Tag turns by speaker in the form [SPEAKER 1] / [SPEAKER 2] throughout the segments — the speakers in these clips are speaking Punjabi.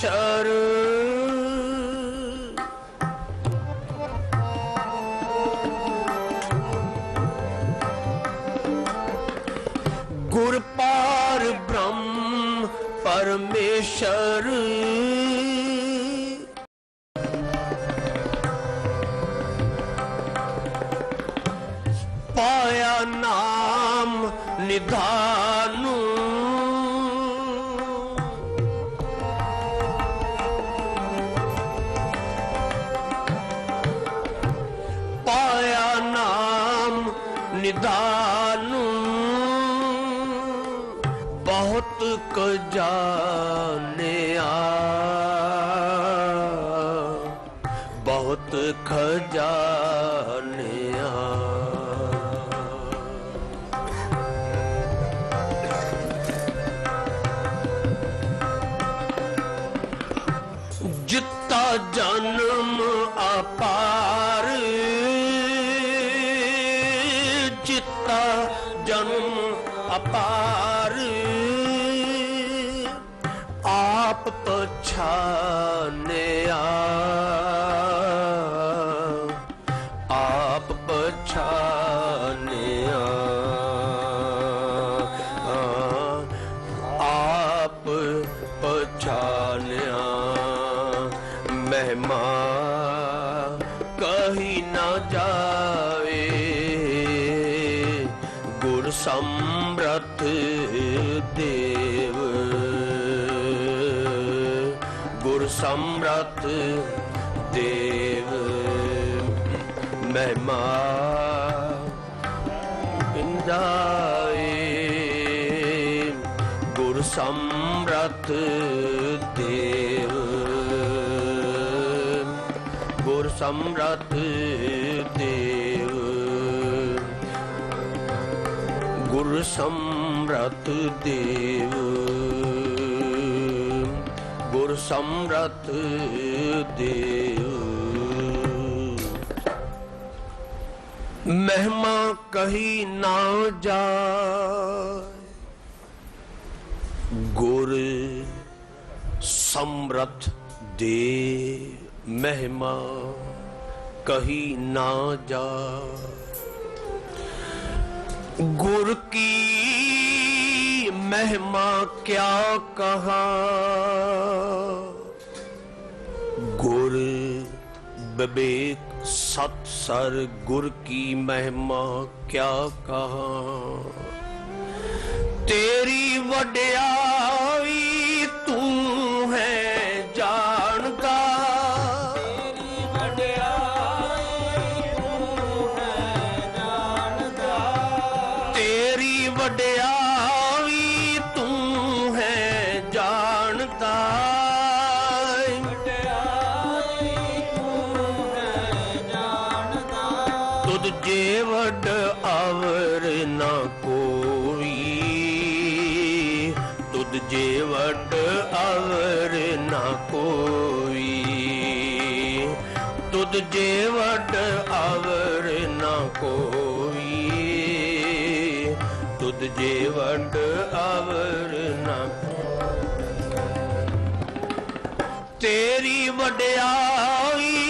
[SPEAKER 1] श्व ग ब्रह्म परमेश्वर। ਨਿਧਾਨੂ ਬਹੁਤ ਕੁ ਜਾਣਿਆ ਬਹੁਤ ਖਜ਼ਾਨਿਆ ਜਨਮ ਅਪਾਰ। ਆਪ ਪਛਾਨਿਆ ਆਪ ਪਛਾਨਿਆ ਆਪ ਪਛਾਨਿਆ ਮਹਿਮਾ ਕਹੀ ਨਾ ਜਾ ਸਮਰਥ ਦੇਵ ਗੁਰ ਸਮਰਥ ਦੇਵ ਮਹਿਮਾ ਇੰਦਾਏ ਗੁਰ ਸਮਰਥ ਦੇਵ ਗੁਰ ਸਮਰਥ ਗੁਰ ਸਮਰਥ ਦੇਵ ਗੁਰ ਸਮਰਥ ਦੇਵ ਮਹਿਮਾ ਕਹੀ ਨਾ ਜਾਏ ਗੁਰ ਸਮਰਥ ਦੇ ਮਹਿਮਾ ਕਹੀ ਨਾ ਜਾ ਗੁਰ ਕੀ ਮਹਿਮਾ ਕਿਆ ਕਹਾ? ਗੁਰ ਵਿਵੇਕ ਸਤ ਸਰ, ਗੁਰ ਕੀ ਮਹਿਮਾ ਕਿਆ ਕਹਾ? ਤੁਧ ਜੇ ਵਡ ਆਵਰ ਨਾ ਕੋਈ। ਤੁਧ ਜੇ ਵਡ ਆਵਰ ਨਾ ਕੋਈ। ਤੁਧ ਜੇ ਵਡ ਅਵਰ ਨਾ ਕੋਈ। ਤੁਧ ਜੇ ਵੱਡ ਆਵਰ ਨਾ ਤੇਰੀ ਵਡਿਆਈ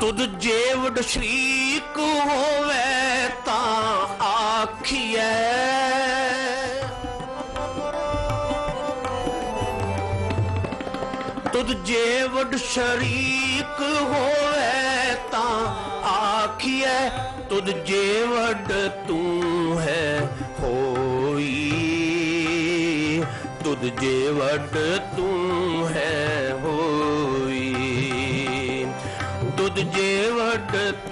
[SPEAKER 1] ਤੁਧ ਜੇਵਡ ਸ਼ਰੀਕ ਹੋਵੇ ਤਾਂ ਆਖੀਐ। ਤੁਧ ਜੇਵਡ ਸ਼ਰੀਕ ਹੋਵੇ ਤਾਂ ਆਖੀਐ। ਤੁਧ ਜੇਵਡ ਤੂੰ ਹੈ ਹੋਈ। ਤੁਧ ਜੇਵਡ ਤੂੰ ਹੈ ਹੋਈ। ਤੁਧ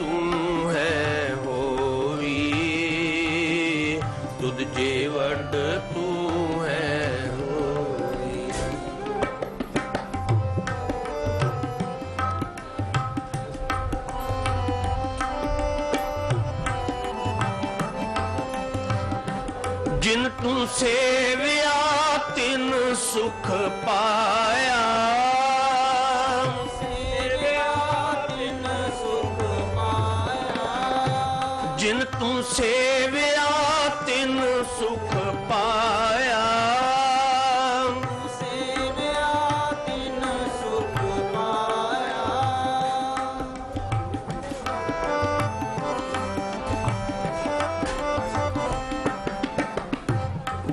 [SPEAKER 1] ਜਿਨ ਸੇਵਿਆ ਤਿਨ ਸੁਖ ਪਾਇਆ
[SPEAKER 2] ਸੇਵਿਆ, ਤਿਨ ਸੁਖ ਪਾਇਆ।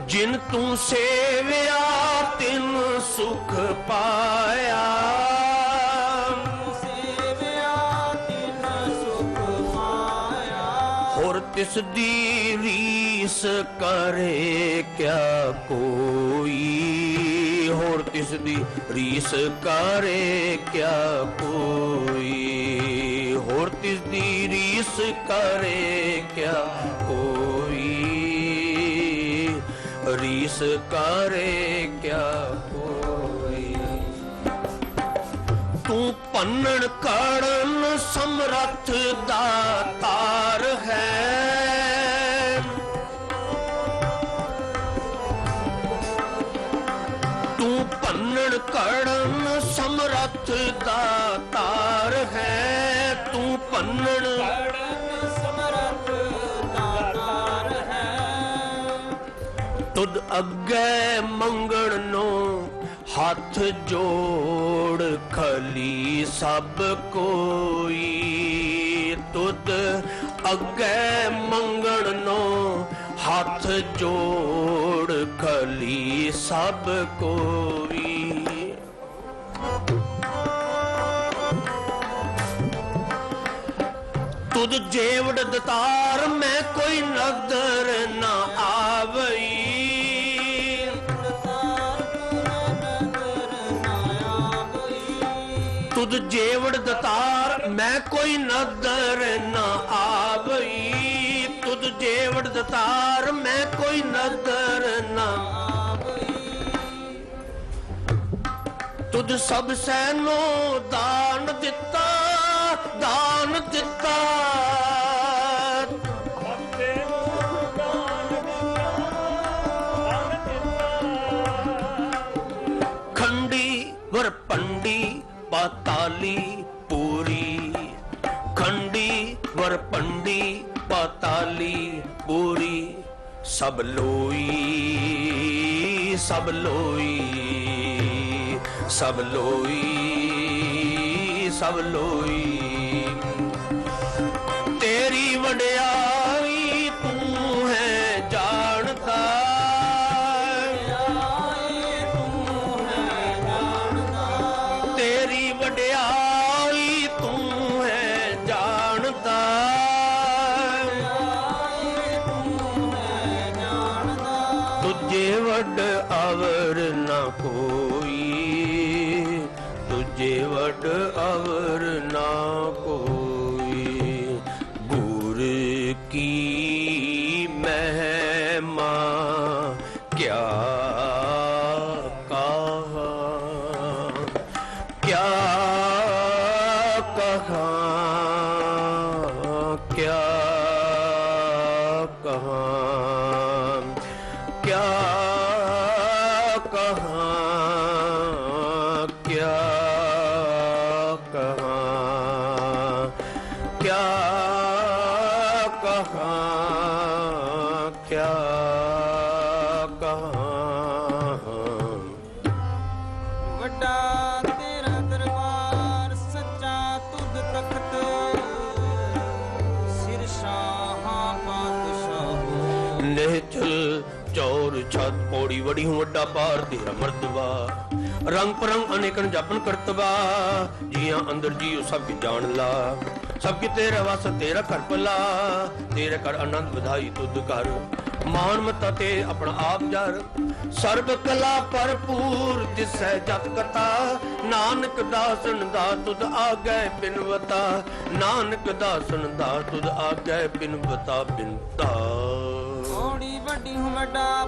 [SPEAKER 1] ਜਿਨ ਤੂੰ ਸੇਵਿਆ, ਤਿਨ ਸੁਖ ਪਾਇਆ। ਹੋਰ ਦੀ ਰੀਸ ਕਰੇ ਕਿਆ ਕੋਈ? ਹੋਰ ਤਿਸ ਦੀ ਰੀਸ ਕਰੇ ਕਿਆ ਕੋਈ? ਹੋਰ ਤਿਸ ਦੀ ਰੀਸ ਕਰੇ ਕਿਆ ਕੋਈ? ਰੀਸ ਕਰੇ ਕਿਆ ਤੂੰ ਪੰਨਣ ਕਾੜਨ ਸਮਰੱਥ ਦਾਤਾਰ ਹੈ। ਤੂੰ ਭੰਨਣ ਕਾੜਨ ਸਮਰੱਥ ਦਾਤਾਰ ਹੈ। ਤੂੰ ਪੰਨਣ
[SPEAKER 2] ਕੜਨ ਸਮਰਥ ਦਾਤਾਰ ਹੈ
[SPEAKER 1] ਤੁਧ ਅੱਗੇ ਮੰਗਣ ਨੂੰ ਹੱਥ ਜੋੜ ਖਲੀ ਸਭ ਕੋਈ। ਤੁਧ ਅੱਗੇ ਮੰਗਣ ਨੂੰ ਹੱਥ ਜੋੜ ਖਲੀ ਸਭ ਕੋਈ। ਤੁਧ ਜੇਵੜ ਦਤਾਰ ਮੈਂ ਕੋਈ ਨਦਰ ਨਾ ਜੇਵੜ ਦਤਾਰ, ਮੈਂ ਕੋਈ ਨਦਰ ਨਾ ਆਵਈ। ਤੁਧ ਜੇਵੜ ਦਤਾਰ, ਮੈਂ ਕੋਈ ਨਦਰ ਨਾ ਤੁਧ ਸਭ ਸੈਨੋ ਦਾਨ ਦਿੱਤਾ ਦਾਨ ਦਿੱਤਾ। ਵਰਪੰਡੀ ਪਾਤਾਲੀ ਪੂਰੀ ਸਭ ਲੋਈ ਸਭ ਲੋਈ ਸਭ ਲੋਈ ਸਭ ਲੋਈ। ਵੱਡ ਨਾ ਕੋਈ। ਗੁਰ ਕੀ ਮਹਿਮਾ ਕਿਆ ਕਹਾ? ਕਿਆ ਕਹਾ? ਕਿਆ ਕਹਾ? ਕਿਆ ਛਤ ਪੌੜੀ ਵੜੀ ਹੂੰ ਵੱਡਾ ਪਾਰ ਤੇਰਾ ਮਰਤਬਾ। ਰੰਗ ਪਰੰਗ ਅਨੇਕਨ ਜਪਨ ਕਰਤਬਾ। ਜੀਆਂ ਅੰਦਰ ਜੀਉ ਸਭ ਕੀ ਤੇਰਾ ਵਸ, ਤੇਰਾ ਘਰ ਭਲਾ। ਤੇਰੇ ਘਰ ਆਨੰਦ ਵਧਾਈ ਤੁਧ ਕਰ ਮਾਨ ਮਤਾ ਤੇ ਆਪਣਾ ਆਪ ਜਰ। ਸਰਬ ਕਲਾ ਭਰਪੂਰ ਦਿਸੈ ਜਤ ਕਤਾ। ਨਾਨਕ ਦਾਸਨ ਦਾ ਤੁਧ ਆਗੈ ਬਿਨਵਤਾ। ਨਾਨਕ ਦਾਸਨ ਦਾ ਤੁਧ ਆਗੈ ਬਿਨਵਤਾ ਬਿਨਤਾ।
[SPEAKER 2] ਥੋੜੀ ਵੱਡੀ ਹੂੰ ਵੱਡਾ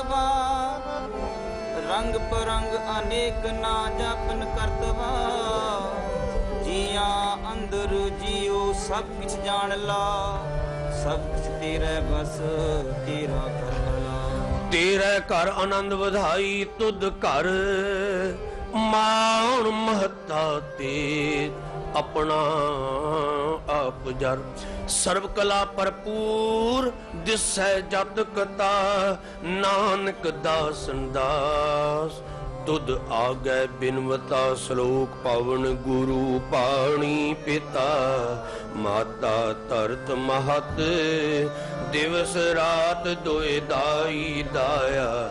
[SPEAKER 2] ਮਰਤਬਾ ਰੰਗ ਪਰੰਗ ਅਨੇਕ ਨਾ ਜਪਨ ਕਰਤਵਾ ਜੀਆਂ ਅੰਦਰ ਜੀਓ ਸਭ ਕਿਛ ਜਾਣ ਲਾ। ਸਭ ਕੁਛ ਤੇਰੇ ਬਸ ਤੇਰਾ ਕਰ ਲਾ
[SPEAKER 1] ਤੇਰੇ ਘਰ ਆਨੰਦ ਵਧਾਈ ਤੁਧ ਘਰ। ਮਾਣ ਮਹਤਾ ਤੇ ਆਪਣਾ ਆਪ ਜਰ। ਸਰਬ ਕਲਾ ਭਰਪੂਰ, ਦਿਸੈ ਜਤ ਕਤਾ, ਨਾਨਕ ਦਾਸਨ ਦਾਸ ਤੁਧ ਆਗੈ ਬਿਨਵਤਾ ਸ਼ਲੋਕ ਪਵਨ ਗੁਰੂ ਪਾਣੀ ਪਿਤਾ। ਮਾਤਾ ਧਰਤ ਮਹਤ, ਦਿਵਸ ਰਾਤ ਦੋਇ ਦਾਈ ਦਾਇਆ।